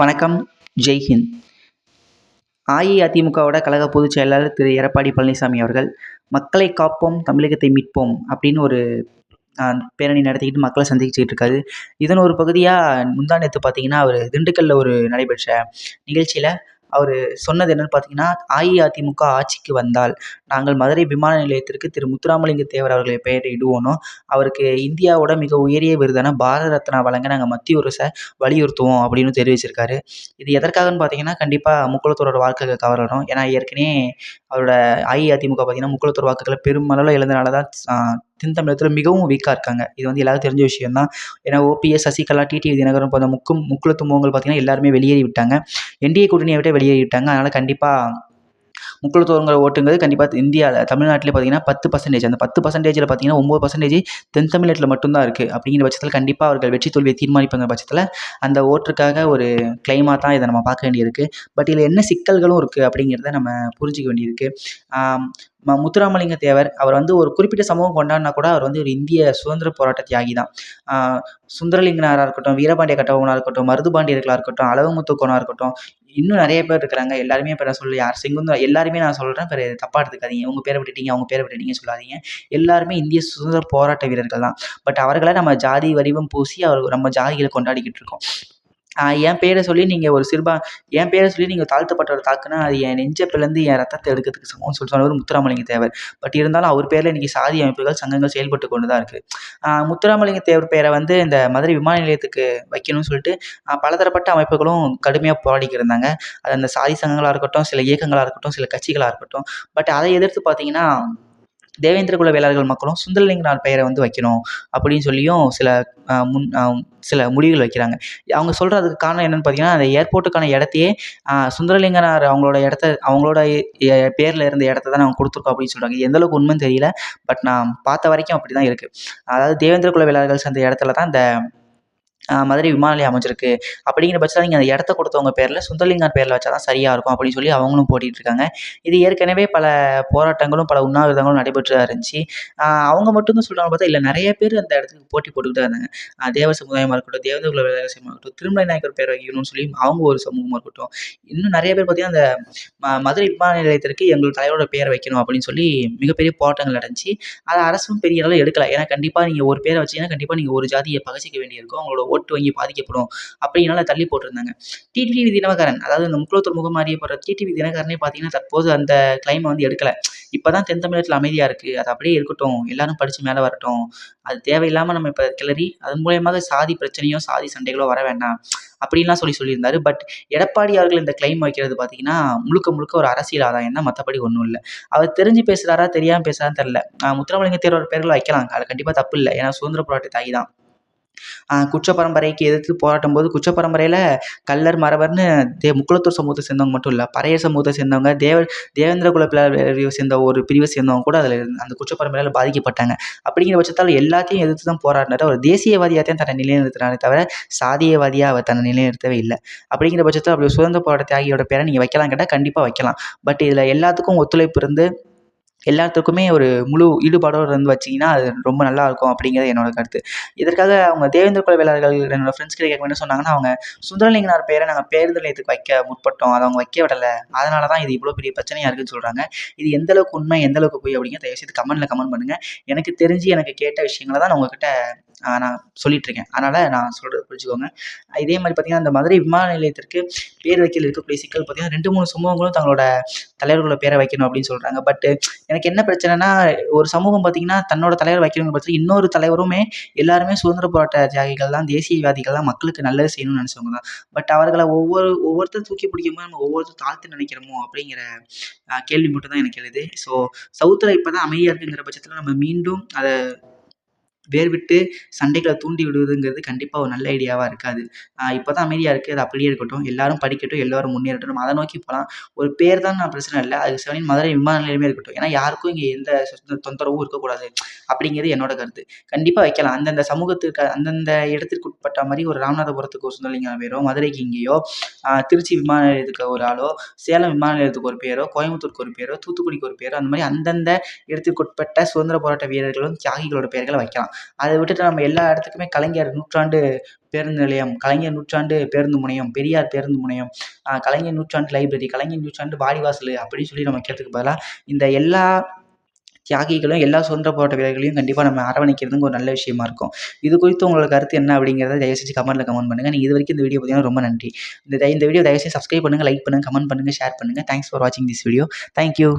வணக்கம். ஜெய்ஹிந்த் அஇஅதிமுகவோட கழக பொதுச் செயலாளர் திரு. எடப்பாடி பழனிசாமி அவர்கள் மக்களை காப்போம் தமிழகத்தை மீட்போம் அப்படின்னு ஒரு பேரணி நடத்திக்கிட்டு மக்களை சந்திச்சுக்கிட்டு இருக்காரு. இதன் ஒரு பகுதியாக முந்தா நேற்று பார்த்தீங்கன்னா அவர் திண்டுக்கல்லில் ஒரு நடைபெற்ற நிகழ்ச்சியில் அவர் சொன்னது என்னென்னு பார்த்தீங்கன்னா அஇஅதிமுக ஆட்சிக்கு வந்தால் நாங்கள் மதுரை விமான நிலையத்திற்கு திரு முத்துராமலிங்க தேவர் அவர்களை பெயரை இடுவோனோ அவருக்கு இந்தியாவோட மிக உயரிய விருதான பாரத ரத்னா வழங்க நாங்கள் மத்திய அரசை வலியுறுத்துவோம் அப்படின்னு தெரிவிச்சிருக்காரு. இது எதற்காகன்னு பார்த்தீங்கன்னா கண்டிப்பாக முக்குளத்தூரோட வாக்குகள் கவரணும் ஏன்னா ஏற்கனவே அவரோட அஇஅதிமுக பார்த்தீங்கன்னா முக்குளத்தூர் வாக்குகளை பெருமளவில் இழந்தனால தான் தென் தமிழகத்தில் மிகவும் வீக்காக இருக்காங்க. இது வந்து எல்லாருக்கும் தெரிஞ்ச விஷயம் தான் ஏன்னா ஓபிஎஸ் சசிகலா டிடிவி தினகரன் போன்ற முக்கும் முக்குளத்து முகங்கள் பார்த்தீங்கன்னா எல்லாருமே வெளியேறி விட்டாங்க என்டிஏ கூட்டணியை விட்டே வெளியேறி விட்டாங்க அதனால் கண்டிப்பாக முக்குளத்தோருங்கிற ஓட்டுங்கிறது கண்டிப்பாக இந்தியாவில் தமிழ்நாட்டிலே பார்த்தீங்கன்னா பத்து பர்சன்டேஜ் அந்த பத்து பர்சன்டேஜில் பார்த்தீங்கன்னா ஒம்பது பர்சன்டேஜ் தென் தமிழ்நாட்டில் மட்டும்தான் இருக்குது அப்படிங்கிற பட்சத்தில் கண்டிப்பாக அவர்கள் வெற்றி தோல்வியை தீர்மானிப்பாங்க பட்சத்தில் அந்த ஓட்டுக்காக ஒரு கிளைமாக தான் இதை நம்ம பார்க்க வேண்டியிருக்கு. பட் இதில் என்ன சிக்கல்களும் இருக்குது அப்படிங்கிறத நம்ம புரிஞ்சிக்க வேண்டியிருக்கு. ம முத்துராமலிங்க தேவர் அவர் வந்து ஒரு குறிப்பிட்ட சமூகம் கொண்டாடினா கூட அவர் வந்து ஒரு இந்திய சுதந்திர போராட்ட தியாகி தான். சுந்தரலிங்கனாராக இருக்கட்டும் வீரபாண்டிய கட்டபொம்மனாக இருக்கட்டும் மருதுபாண்டியர்களாக இருக்கட்டும் அழகுமுத்துக்கோனாக இருக்கட்டும் இன்னும் நிறைய பேர் இருக்கிறாங்க. எல்லாருமே இப்போ நான் சொல்ல யார் செங்குந்தர் எல்லாருமே நான் சொல்கிறேன் பிறகு தப்பாக எடுத்துக்காதீங்க. உங்கள் பேரை விட்டுட்டீங்க அவங்க பேரை விட்டுட்டீங்க சொல்லாதீங்க. எல்லாருமே இந்திய சுதந்திர போராட்ட வீரர்கள் தான். பட் அவர்களை நம்ம ஜாதி வடிவம் பூசி அவர் நம்ம ஜாதிகளை கொண்டாடிக்கிட்டு இருக்கோம். என் பேரை சொல்லி நீங்கள் ஒரு சிறுபா என் பேரை சொல்லி நீங்கள் தாழ்த்தப்பட்டவரை தாக்குனா அது என் நெஞ்சை பிளந்து என் ரத்தத்தை எடுக்கிறதுக்கு சமம்னு சொல்லி சொன்னவர் முத்துராமலிங்க தேவர். பட் இருந்தாலும் அவர் பேரில் இன்றைக்கி சாதி அமைப்புகள் சங்கங்கள் செயல்பட்டு கொண்டு தான் இருக்குது முத்துராமலிங்க தேவர் பேரை வந்து இந்த மதுரை விமான நிலையத்துக்கு வைக்கணும்னு சொல்லிட்டு பலதரப்பட்ட அமைப்புகளும் கடுமையாக போராடிக்கிட்டு இருந்தாங்க. அது அந்த சாதி சங்கங்களாக இருக்கட்டும் சில இயக்கங்களாக இருக்கட்டும் சில கட்சிகளாக இருக்கட்டும். பட் அதை எதிர்த்து பார்த்தீங்கன்னா தேவேந்திர குல வேளாளர்கள் மக்களும் சுந்தரலிங்கனார் பெயரை வந்து வைக்கணும் அப்படின்னு சொல்லியும் சில முன் சில முடிவுகள் வைக்கிறாங்க. அவங்க சொல்கிறதுக்கு காரணம் என்னென்னு பார்த்தீங்கன்னா அந்த ஏர்போர்ட்டுக்கான இடத்தையே சுந்தரலிங்கனார் அவங்களோட இடத்த அவங்களோட பேரில் இருந்த இடத்த தான் நாங்கள் கொடுத்துருக்கோம் அப்படின்னு சொல்கிறாங்க எந்தளவுக்கு உண்மைன்னு தெரியல பட் நான் பார்த்த வரைக்கும் அப்படி தான் இருக்குது அதாவது தேவேந்திர குல வேளாளர்கள் சேர்ந்த இடத்துல தான் இந்த மதுரை விமான நிலையம் அமைஞ்சிருக்கு. அப்படிங்கிற பட்சத்தில் நீங்கள் அந்த இடத்த கொடுத்தவங்க பேரில் சுந்தரலிங்கார் பேரில் வச்சா தான் சரியாக இருக்கும் அப்படின்னு சொல்லி அவங்களும் போட்டிகிட்டு இருக்காங்க இது ஏற்கனவே பல போராட்டங்களும் பல உண்ணாவிரதங்களும் நடைபெற்று தான் இருந்துச்சு அவங்க மட்டும் தான் சொல்கிறாங்க பார்த்தா இல்லை நிறைய பேர் அந்த இடத்துக்கு போட்டி போட்டுக்கிட்டு தான் இருந்தாங்க தேவ சமுதாயமாக இருக்கட்டும் தேவதகுல குல இருக்கட்டும் திருமலை நாயக்கர் பேர் வைக்கணும்னு சொல்லி அவங்க ஒரு சமூகமாக இருக்கட்டும் இன்னும் நிறைய பேர் பார்த்தீங்கன்னா அந்த மதுரை விமான நிலையத்திற்கு எங்கள் தலைவரோட பேரை வைக்கணும் அப்படின்னு சொல்லி மிகப்பெரிய போராட்டங்கள் நடந்துச்சு. அதை அரசும் பெரிய அளவில் எடுக்கலை. ஏன்னா கண்டிப்பாக நீங்கள் ஒரு பேரை வச்சிங்கன்னா கண்டிப்பாக நீங்கள் ஒரு ஜாதியை பகச்சிக்க வேண்டியிருக்கும். அவங்களோட ஓட்டு வங்கி பாதிக்கப்படும். அப்படின்னால தள்ளி போட்டிருந்தாங்க. டிடிவி தினகரன் அதாவது இந்த முக்குளத்தூர் முகமாரிய போடுற டிடிவி தினகரனே பார்த்தீங்கன்னா தற்போது அந்த கிளைமை வந்து எடுக்கலை. இப்போ தான் தென் தமிழகத்தில் அமைதியாக இருக்குது அது அப்படியே இருக்கட்டும். எல்லாரும் படித்து மேலே வரட்டும். அது தேவையில்லாமல் நம்ம இப்போ கிளறி அதன் மூலயமாக சாதி பிரச்சனையோ சாதி சண்டைகளோ வர வேண்டாம். அப்படின்லாம் சொல்லி சொல்லியிருந்தாரு. பட் எடப்பாடி அவர்கள் இந்த கிளைம் வைக்கிறது பார்த்தீங்கன்னா முழுக்க முழுக்க ஒரு அரசியல் ஆதாயம் தான் மற்றபடி ஒன்றும் இல்லை. அவர் தெரிஞ்சு பேசுகிறாரா தெரியாமல் பேசுகிறான்னு தெரில முத்துராமலிங்க தேர்வோட பேர்கள் வைக்கலாம். அது கண்டிப்பாக தப்பு இல்லை. ஏன்னா சுதந்திர போராட்ட தாய் தான். குற்ற பரம்பரைக்கு எதிர்த்து போராட்டும் போது குற்ற பரம்பரையில் கள்ளர் மறவர்னு தே முக்குளத்தூர் சமூகத்தை சேர்ந்தவங்க மட்டும் இல்லை பறையர் சமூகத்தை சேர்ந்தவங்க தேவ தேவேந்திர குல பிரிவை சேர்ந்த ஒரு பிரிவை சேர்ந்தவங்க கூட அதில் அந்த குற்ற பரம்பரையில் பாதிக்கப்பட்டாங்க. அப்படிங்கிற பட்சத்தால் எல்லாத்தையும் எதிர்த்து தான் போராடினார். அவர் தேசியவாதியாக தான் தன்னை நிலைநிறுத்தினாரே தவிர சாதியவாதியாக அவர் தன்னை நிலைநிறுத்தவே இல்லை. அப்படிங்கிற பட்சத்தில் அப்படி சுதந்திர போராட்ட தியாகியோட பேரை நீங்கள் வைக்கலாம் கேட்டால் கண்டிப்பாக வைக்கலாம். பட் இதில் எல்லாத்துக்கும் ஒத்துழைப்பு இருந்து எல்லாத்துக்குமே ஒரு முழு ஈடுபாடோடு இருந்து வச்சிங்கன்னா அது ரொம்ப நல்லாயிருக்கும் அப்படிங்கிறது என்னோட கருத்து. இதற்காக அவங்க தேவேந்திர குல வேளாளர்கள் என்னோடய ஃப்ரெண்ட்ஸ் கிட்ட என்ன சொன்னாங்கன்னா அவங்க சுந்தரலிங்கனார் பேரை நாங்கள் பேருந்து நிலையத்துக்கு வைக்க முற்பட்டோம். அதை அவங்க வைக்க விடலை. அதனால தான் இது இவ்வளோ பெரிய பிரச்சனையாக இருக்குதுன்னு சொல்கிறாங்க இது எந்த அளவுக்கு உண்மை எந்த அளவுக்கு போய் அப்படிங்கிற தயவுசெய்து கமெண்ட்டில் கமெண்ட் பண்ணுங்கள் எனக்கு தெரிஞ்சு எனக்கு கேட்ட விஷயங்களை தான் நான் உங்ககிட்ட நான் சொல்லிகிட்ருக்கேன் அதனால் நான் சொல்கிறத புரிஞ்சுக்கோங்க. இதே மாதிரி பார்த்திங்கன்னா அந்த மதுரை விமான நிலையத்திற்கு பேர் வைக்கல இருக்கக்கூடிய சிக்கல் பார்த்திங்கன்னா ரெண்டு மூணு சமூகங்களும் தங்களோட தலைவர்களோட பேரை வைக்கணும் அப்படின்னு சொல்கிறாங்க பட்டு எனக்கு என்ன பிரச்சனைனா ஒரு சமூகம் பார்த்திங்கன்னா தன்னோட தலைவர் வைக்கணுங்கிற பட்சத்தில் இன்னொரு தலைவருமே எல்லாருமே சுதந்திர போராட்ட தியாகிகள் தான் தேசியவாதிகள் தான் மக்களுக்கு நல்லது செய்யணும்னு நினச்சவங்க தான். பட் அவர்களை ஒவ்வொரு ஒவ்வொருத்தரும் தூக்கி பிடிக்கும்போது நம்ம ஒவ்வொருத்தரும் தாழ்த்து நினைக்கிறோமோ அப்படிங்கிற கேள்வி மட்டும் தான் எனக்கு எழுது. ஸோ சவுத்தில் இப்போ தான் அமைதியாக இருக்குங்கிற பட்சத்தில் நம்ம மீண்டும் அதை வேர் விட்டு சண்டைகளை தூண்டி விடுவதுங்கிறது கண்டிப்பாக ஒரு நல்ல ஐடியாவாக இருக்காது. இப்போ தான் அமைதியாக இருக்குது அது அப்படியே இருக்கட்டும். எல்லாரும் படிக்கட்டும். எல்லோரும் முன்னேறட்டும். நம்ம அதை நோக்கி போகலாம் ஒரு பேர் தான் நான் பிரச்சனை இல்லை. அது செவனின் மதுரை விமான நிலையமே இருக்கட்டும். ஏன்னா யாருக்கும் இங்கே எந்த தொந்தரவும் இருக்கக்கூடாது. அப்படிங்கிறது என்னோட கருத்து. கண்டிப்பாக வைக்கலாம். அந்தந்த சமூகத்துக்கு அந்தந்த இடத்திற்கு உட்பட்ட மாதிரி ஒரு ராமநாதபுரத்துக்கு ஒரு சுந்தரலிங்க பேரோ மதுரைக்கு இங்கேயோ திருச்சி விமான நிலையத்துக்கு ஒரு ஆளோ சேலம் விமான நிலையத்துக்கு ஒரு பேரோ கோயம்புத்தூருக்கு ஒரு பேரோ தூத்துக்குடிக்கு ஒரு பேரோ அந்த மாதிரி அந்தந்த இடத்திற்கு உட்பட்ட சுதந்திர போராட்ட வீரர்களும் தியாகிகளோட பெயர்களை வைக்கலாம். அதை விட்டுட்டு நம்ம எல்லா இடத்துக்குமே கலைஞர் நூற்றாண்டு பேருந்து நிலையம் கலைஞர் நூற்றாண்டு பேருந்து முனையம் பெரியார் பேருந்து முனையம் கலைஞர் நூற்றாண்டு லைப்ரரி கலைஞர் நூற்றாண்டு வாடிவாசல் அப்படின்னு சொல்லி நம்ம வைக்கிறதுக்கு பதிலாக இந்த எல்லா தியாகிகளும் எல்லா சுதந்திர போராட்ட வீரர்களையும் கண்டிப்பாக நம்ம அரவணைக்கிறதுங்க ஒரு நல்ல விஷயமா இருக்கும். இது குறித்து உங்களோட கருத்து என்ன அப்படிங்கிறத தயவு செஞ்சு கமெண்ட்டில் கமெண்ட் பண்ணுங்கள் நீங்கள் இது வரைக்கும் இந்த வீடியோ பார்த்தீங்கன்னா ரொம்ப நன்றி. இந்த இந்த வீடியோ தயவு செஞ்சு சப்ஸ்கிரைப் பண்ணுங்கள் லைக் பண்ணுங்கள் கமெண்ட் பண்ணுங்கள் ஷேர் பண்ணுங்கள் தேங்க்ஸ் ஃபார் வாட்சிங் திஸ் வீடியோ தேங்க்யூ